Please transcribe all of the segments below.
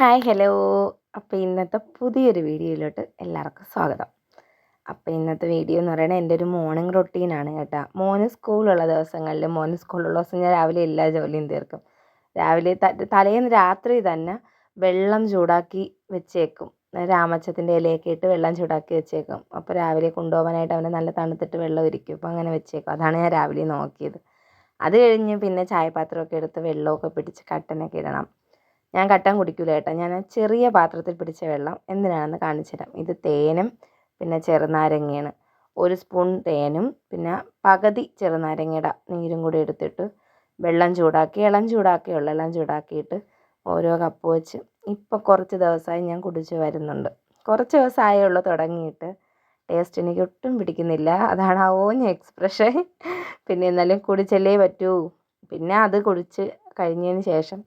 Hi hello അപ്പോൾ ഇന്നത്തെ പുതിയൊരു വീഡിയോയിലോട്ട് എല്ലാവർക്കും സ്വാഗതം. അപ്പോൾ ഇന്നത്തെ വീഡിയോ എന്ന് പറയുന്നത് എന്റെ ഒരു മോർണിംഗ് റൊട്ടീനാണ് കേട്ടോ. മോന് സ്കൂളുള്ള ദിവസങ്ങളിൽ മോന് സ്കൂളുള്ള ദിവസം ഞാൻ രാവിലെ എല്ലാ ജോലിയും തീർക്കും. രാവിലെ തലേന്ന് രാത്രി തന്നെ വെള്ളം ചൂടാക്കി വെച്ചേക്കും. രാമച്ചത്തിന്റെ ഇലയൊക്കെ ഇട്ട് വെള്ളം ചൂടാക്കി വെച്ചേക്കും. അപ്പോൾ രാവിലെ കൊണ്ടുപോകാനായിട്ട് അവനെ നല്ല തണുത്തിട്ട് വെള്ളം ഇരിക്കും അപ്പോൾ അങ്ങനെ വെച്ചേക്കും. അതാണ് ഞാൻ രാവിലെ നോക്കിയത്. അത് കഴിഞ്ഞ് പിന്നെ ചായപാത്രമൊക്കെ എടുത്ത് വെള്ളമൊക്കെ പിടിച്ച് കട്ടനൊക്കെ ഇടണം. ഞാൻ കട്ടൻ കുടിക്കില്ല കേട്ടോ. ഞാൻ ചെറിയ പാത്രത്തിൽ പിടിച്ച വെള്ളം എന്തിനാണെന്ന് കാണിച്ചു തരാം ഇത് തേനും പിന്നെ ചെറുനാരങ്ങയാണ്. ഒരു സ്പൂൺ തേനും പിന്നെ പകുതി ചെറുനാരങ്ങയുടെ നീരും കൂടി എടുത്തിട്ട് വെള്ളം ചൂടാക്കി ഇളം ചൂടാക്കി വെള്ളം ചൂടാക്കിയിട്ട് ഓരോ കപ്പ് വെച്ച് ഇപ്പോൾ കുറച്ച് ദിവസമായി ഞാൻ കുടിച്ച് വരുന്നുണ്ട്. കുറച്ച് ദിവസമായേ ഉള്ളൂ തുടങ്ങിയിട്ട്. ടേസ്റ്റ് എനിക്ക് ഒട്ടും പിടിക്കുന്നില്ല. അതാണ് ആ ഓഞ്ഞ എക്സ്പ്രഷൻ പിന്നെ എന്നാലും കുടിച്ചല്ലേ പറ്റൂ. പിന്നെ അത് കുടിച്ച് കഴിഞ്ഞതിന് ശേഷം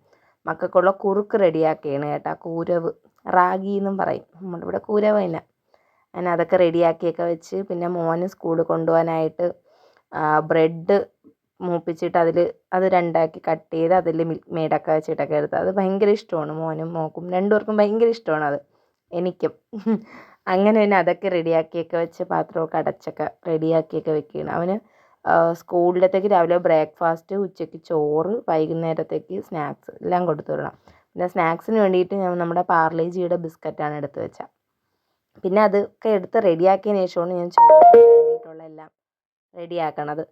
മക്കൾക്കുള്ള കുറുക്ക് റെഡിയാക്കുകയാണ് കേട്ടോ കൂരവ്. റാഗി എന്നും പറയും. നമ്മുടെ ഇവിടെ കൂരവ് തന്നെ അങ്ങനെ അതൊക്കെ റെഡിയാക്കിയൊക്കെ വെച്ച് പിന്നെ മോന് സ്കൂളിൽ കൊണ്ടുപോകാനായിട്ട് ബ്രെഡ് മൂപ്പിച്ചിട്ട് അതിൽ അത് രണ്ടാക്കി കട്ട് ചെയ്ത് അതിൽ മിൽക്ക് മെയ്ഡൊക്കെ വെച്ചിട്ടൊക്കെ എടുത്ത് അത് ഭയങ്കര ഇഷ്ടമാണ് മോനും മോക്കും രണ്ടുപേർക്കും ഭയങ്കര ഇഷ്ടമാണ് അത്. എനിക്കും. അങ്ങനെ പിന്നെ അതൊക്കെ റെഡിയാക്കിയൊക്കെ വെച്ച് പാത്രമൊക്കെ അടച്ചൊക്കെ റെഡിയാക്കിയൊക്കെ വെക്കുകയാണ്. അവന് സ്കൂളിലത്തേക്ക് രാവിലെ ബ്രേക്ക്ഫാസ്റ്റ് ഉച്ചയ്ക്ക് ചോറ് വൈകുന്നേരത്തേക്ക് സ്നാക്സ് എല്ലാം കൊടുത്തു വിടണം പിന്നെ സ്നാക്സിന് വേണ്ടിയിട്ട് ഞാൻ നമ്മുടെ പാർലേജിയുടെ ബിസ്ക്കറ്റാണ് എടുത്ത് വെച്ചത്. പിന്നെ അതൊക്കെ എടുത്ത് റെഡിയാക്കിയതിന് ശേഷമാണ് ഞാൻ ചോറിന് വേണ്ടിയിട്ടുള്ള എല്ലാം റെഡിയാക്കണത്.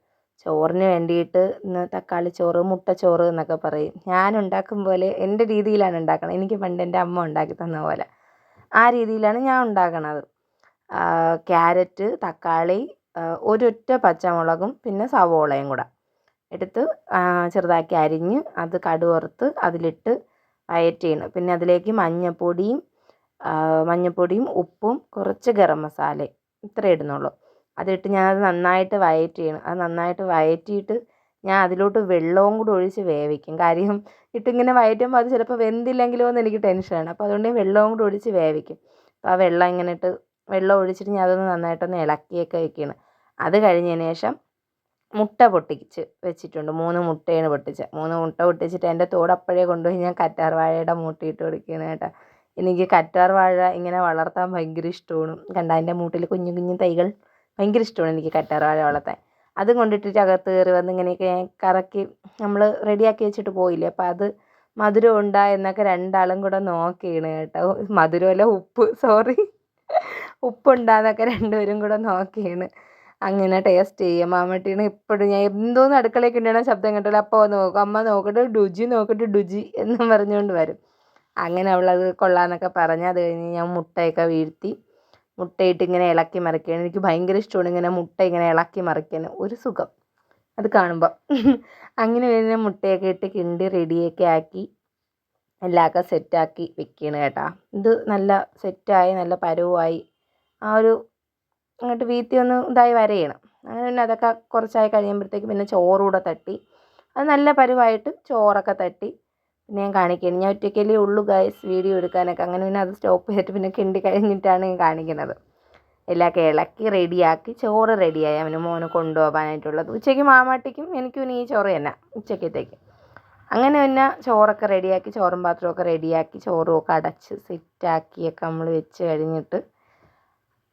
ചോറിന് വേണ്ടിയിട്ട് ഇന്ന് തക്കാളി ചോറ് മുട്ട ചോറ് എന്നൊക്കെ പറയും. ഞാൻ ഉണ്ടാക്കും പോലെ എന്റെ രീതിയിലാണ് ഉണ്ടാക്കണത്. എനിക്ക് പണ്ട് എന്റെ അമ്മ ഉണ്ടാക്കി തന്ന പോലെ. ആ രീതിയിലാണ് ഞാൻ ഉണ്ടാക്കണത്. ക്യാരറ്റ് തക്കാളി ഒരൊറ്റ പച്ചമുളകും പിന്നെ സവോളയും കൂടെ. എടുത്ത് ചെറുതാക്കി അരിഞ്ഞ് അത് കടുവറുത്ത് അതിലിട്ട് വയറ്റ് ചെയ്യണം. പിന്നെ അതിലേക്ക് മഞ്ഞൾപ്പൊടിയും മഞ്ഞൾപ്പൊടിയും ഉപ്പും കുറച്ച് ഗരം മസാലയും ഇത്രയേ ഇടുന്നുള്ളൂ. അതിട്ട് ഞാൻ അത് നന്നായിട്ട് വയറ്റ് ചെയ്യണം. അത് നന്നായിട്ട് വയറ്റിയിട്ട് ഞാൻ അതിലോട്ട് വെള്ളവും കൂടി ഒഴിച്ച് വേവിക്കും. കാര്യം ഇട്ടിങ്ങനെ വയറ്റുമ്പോൾ അത് ചിലപ്പോൾ വെന്തില്ലെങ്കിലോ എന്ന് എനിക്ക് ടെൻഷനാണ്. അപ്പോൾ അതുകൊണ്ട് വെള്ളവും കൂടി ഒഴിച്ച് വേവിക്കും. അപ്പോൾ ആ വെള്ളം ഇങ്ങനെ ഇട്ട് വെള്ളം ഒഴിച്ചിട്ട് ഞാൻ അതൊന്ന് നന്നായിട്ടൊന്ന് ഇളക്കിയൊക്കെ വെക്കുകയാണ് അത് കഴിഞ്ഞതിന് ശേഷം മുട്ട പൊട്ടിച്ച് വെച്ചിട്ടുണ്ട്. മൂന്ന് മുട്ടയാണ് പൊട്ടിച്ചത്. മൂന്ന് മുട്ട പൊട്ടിച്ചിട്ട് എന്റെ തോട് അപ്പോഴേ കൊണ്ടുപോയി ഞാൻ കറ്റാർ വാഴയുടെ മൂട്ടിയിട്ട് കൊടുക്കുകയാണ് കേട്ടോ. എനിക്ക് കറ്റാർ വാഴ ഇങ്ങനെ വളർത്താൻ ഭയങ്കര ഇഷ്ടമാണ്. കണ്ട അതിന്റെ മൂട്ടിൽ കുഞ്ഞു കുഞ്ഞു തൈകൾ ഭയങ്കര ഇഷ്ടമാണ് എനിക്ക് കറ്റാർ വാഴ വളർത്താൻ. അതും കൊണ്ടിട്ടിട്ട് അകത്ത് കയറി വന്ന് ഇങ്ങനെയൊക്കെ കറക്കി നമ്മൾ റെഡിയാക്കി വെച്ചിട്ട് പോയില്ലേ? അപ്പോൾ അത് മധുരം ഉണ്ടാ എന്നൊക്കെ രണ്ടാളും കൂടെ നോക്കിയാണ് കേട്ടോ. മധുരമല്ല ഉപ്പ്. സോറി ഉപ്പുണ്ടാന്നൊക്കെ രണ്ടുപേരും കൂടെ നോക്കിയാണ്. അങ്ങനെ ടേസ്റ്റ് ചെയ്യും. മാമട്ടീനെ ഇപ്പോഴും ഞാൻ എന്തോന്ന് അടുക്കളയൊക്കെ ഉണ്ടാണ് ശബ്ദം കേട്ടാലും അപ്പോൾ നോക്കും. അമ്മ നോക്കട്ടെ ഡുജി നോക്കട്ടെ ഡുജി എന്നും പറഞ്ഞുകൊണ്ട് വരും. അങ്ങനെ അവളത് കൊള്ളാമെന്നൊക്കെ പറഞ്ഞ് അത് കഴിഞ്ഞ് ഞാൻ മുട്ടയൊക്കെ വീഴ്ത്തി. മുട്ടയിട്ട് ഇങ്ങനെ ഇളക്കി മറിക്കുകയാണ് എനിക്ക് ഭയങ്കര ഇഷ്ടമാണ് ഇങ്ങനെ മുട്ട ഇങ്ങനെ ഇളക്കി മറിക്കാൻ. ഒരു സുഖം. അത് കാണുമ്പോൾ അങ്ങനെ വരുന്ന മുട്ടയൊക്കെ ഇട്ട് കിണ്ടി റെഡിയൊക്കെ ആക്കി. എല്ലാമൊക്കെ സെറ്റാക്കി വെക്കുകയാണ് കേട്ടോ. ഇത് നല്ല സെറ്റായി നല്ല പരുവായി. ആ ഒരു അങ്ങോട്ട് വീത്തി ഒന്ന് ഇതായി വരയണം. അങ്ങനെ പിന്നെ അതൊക്കെ കുറച്ചായി കഴിയുമ്പോഴത്തേക്ക് പിന്നെ ചോറ് തട്ടി. അത് നല്ല പരുവായിട്ട് ചോറൊക്കെ തട്ടി. പിന്നെ ഞാൻ കാണിക്കുകയാണ് ഞാൻ ഒറ്റയ്ക്കല്ലേ ഉള്ളൂ ഗൈസ് വീഡിയോ എടുക്കാനൊക്കെ. അങ്ങനെ പിന്നെ അത് സ്റ്റോപ്പ് ചെയ്തിട്ട് പിന്നെ കിണ്ടി കഴിഞ്ഞിട്ടാണ് ഞാൻ കാണിക്കുന്നത് എല്ലാം ഇളക്കി റെഡിയാക്കി ചോറ് റെഡിയായി അവന് മോന് കൊണ്ടുപോകാനായിട്ടുള്ളത്. ഉച്ചയ്ക്ക് മാമാട്ടിക്കും എനിക്കും ഇനി ഈ ചോറ് തന്നെ ഉച്ചക്കത്തേക്ക് അങ്ങനെ പിന്നെ ചോറൊക്കെ റെഡിയാക്കി ചോറും പാത്രമൊക്കെ റെഡിയാക്കി ചോറും ഒക്കെ അടച്ച് സെറ്റാക്കിയൊക്കെ നമ്മൾ വെച്ച് കഴിഞ്ഞിട്ട്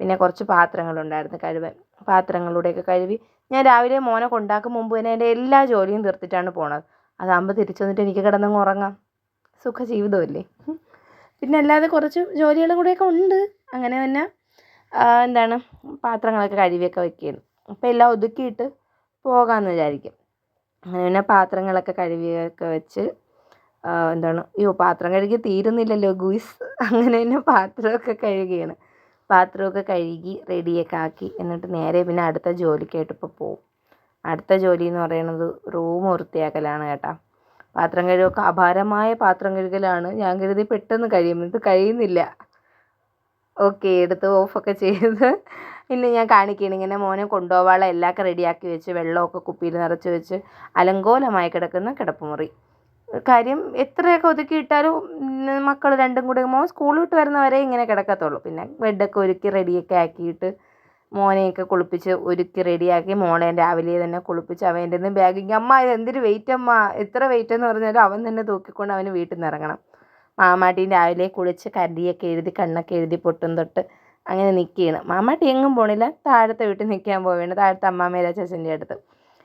പിന്നെ കുറച്ച് പാത്രങ്ങളുണ്ടായിരുന്നു കഴുകാൻ പാത്രങ്ങളുടെയൊക്കെ കഴുകി ഞാൻ രാവിലെ മോനെ കൊണ്ടാക്കും മുമ്പ് തന്നെ എന്റെ എല്ലാ ജോലിയും തീർത്തിട്ടാണ് പോണത്. അതാകുമ്പോൾ തിരിച്ചു വന്നിട്ട് എനിക്ക് കിടന്നങ്ങ് ഉറങ്ങാം. സുഖ ജീവിതമല്ലേ പിന്നെ അല്ലാതെ കുറച്ച് ജോലികളും കൂടെയൊക്കെ ഉണ്ട്. അങ്ങനെ തന്നെ എന്താണ് പാത്രങ്ങളൊക്കെ കഴുകിയൊക്കെ വെക്കുകയാണ് അപ്പോൾ എല്ലാം ഒതുക്കിയിട്ട് പോകാമെന്ന് വിചാരിക്കും. അങ്ങനെ പിന്നെ പാത്രങ്ങളൊക്കെ കഴുകിയൊക്കെ വെച്ച് എന്താണ് അയ്യോ പാത്രം കഴുകി തീരുന്നില്ലല്ലോ ഗുയിസ്. അങ്ങനെ തന്നെ പാത്രമൊക്കെ കഴുകുകയാണ് പാത്രമൊക്കെ കഴുകി റെഡിയൊക്കെ ആക്കി എന്നിട്ട് നേരെ പിന്നെ അടുത്ത ജോലിക്കായിട്ട് ഇപ്പോൾ പോവും. അടുത്ത ജോലി എന്ന് പറയുന്നത് റൂം വൃത്തിയാക്കലാണ് കേട്ടോ. പാത്രം കഴുകൊക്കെ അപാരമായ പാത്രം കഴുകലാണ്. ഞാൻ കരുതി പെട്ടെന്ന് കഴിയും. ഇത് കഴിയുന്നില്ല. ഓക്കെ എടുത്ത് ഓഫൊക്കെ ചെയ്ത് പിന്നെ ഞാൻ കാണിക്കണം ഇങ്ങനെ മോനെ കൊണ്ടുപോകാനുള്ള എല്ലാമൊക്കെ റെഡിയാക്കി വെച്ച് വെള്ളമൊക്കെ കുപ്പിയിൽ നിറച്ച് വെച്ച് അലങ്കോലമായി കിടക്കുന്ന കിടപ്പുമുറി. കാര്യം എത്രയൊക്കെ ഒതുക്കിയിട്ടാലും മക്കൾ രണ്ടും കൂടെ മോൻ സ്കൂൾ വിട്ട് വരുന്നവരെ ഇങ്ങനെ കിടക്കത്തുള്ളൂ. പിന്നെ ബെഡൊക്കെ ഒരുക്കി റെഡിയൊക്കെ ആക്കിയിട്ട് മോനെയൊക്കെ കുളിപ്പിച്ച് ഒരുക്കി റെഡിയാക്കി മോളെ രാവിലെ തന്നെ കുളിപ്പിച്ച് അവന്റെ നിന്ന് ബാഗിങ് അമ്മ ഇത് എന്തൊരു വെയിറ്റ് അമ്മ? എത്ര വെയിറ്റ് എന്ന് പറഞ്ഞാലും അവൻ തന്നെ തൂക്കിക്കൊണ്ട് അവന് വീട്ടിൽ നിന്ന് ഇറങ്ങണം. മാമാട്ടി രാവിലെ കുളിച്ച് കരിയൊക്കെ എഴുതി കണ്ണൊക്കെ എഴുതി പൊട്ടും തൊട്ട് അങ്ങനെ നിൽക്കുകയാണ് മാമാട്ടി എങ്ങും പോണില്ല. താഴത്തെ വീട്ടിൽ നിൽക്കാൻ പോവുകയാണ്. താഴത്തെ അമ്മാമ്മയുടെ അച്ചാച്ചന്റെ അടുത്ത്.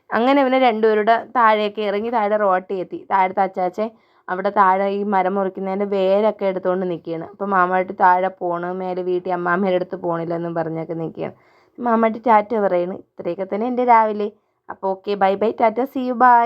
അങ്ങനെ ഇവനെ രണ്ടുപേരുടെ താഴേക്ക് ഇറങ്ങി താഴെ റോട്ടി എത്തി. താഴത്തെ അച്ചാച്ചൻ അവിടെ താഴെ ഈ മരം മുറിക്കുന്നതിന്റെ വേരൊക്കെ എടുത്തുകൊണ്ട് നിൽക്കുകയാണ്. അപ്പോൾ മാമായിട്ട് താഴെ പോണ് മേലെ വീട്ടിൽ അമ്മാമ്മയുടെ അടുത്ത് പോണില്ലെന്നും പറഞ്ഞൊക്കെ നിൽക്കുകയാണ്. മാമായിട്ട് ടാറ്റ പറയണ് ഇത്രയൊക്കെ തന്നെ എന്റെ രാവിലെ. അപ്പോൾ ഓക്കെ ബൈ ബൈ ടാറ്റ സി യു ബൈ.